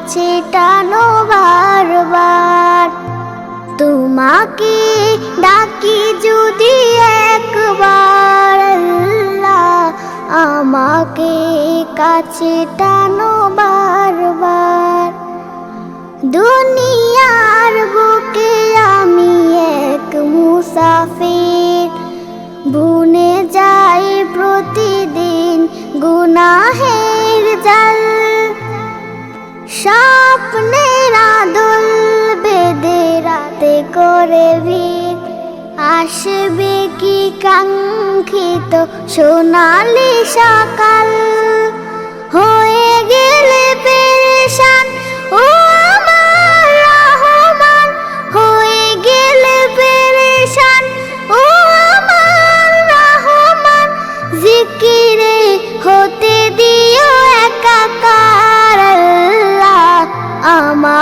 কাছে টানো বারবার। তোমাকে ডাকি যদি একবার আমাকে কাছে টানো বারবার। দুনিয়ার বুকে আমি এক মুসাফির। বুনে যাই প্রতিদিন গুনাহের জাল স্বপ্নের আদল বেদে রাতে করে ভি আসবে কি কাঙ্ক্ষিত সোনালি সকাল?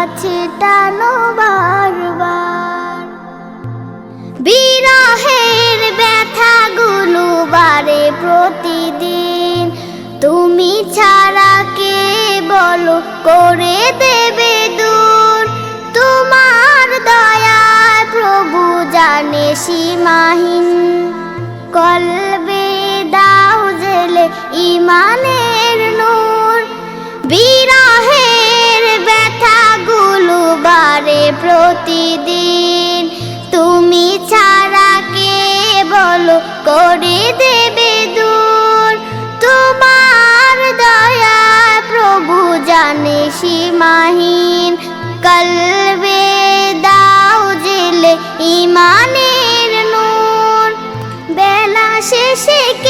কাছে টানো বারবার বিরহের ব্যথাগুলো বারে প্রতিদিন। তুমি ছাড়া কে বলো করে দেবে দূর? তোমার দয়া প্রভু জানে সীমাহীন। কলবে দাও জেলে ইমানের প্রতিদিন। তুমি ছাড়া কে বলো করে দেবে দূর? তোমার দয়া প্রভু জানে সীমাহীন। কলবে দাও জেলে ইমানের নূর। বেলা শেষে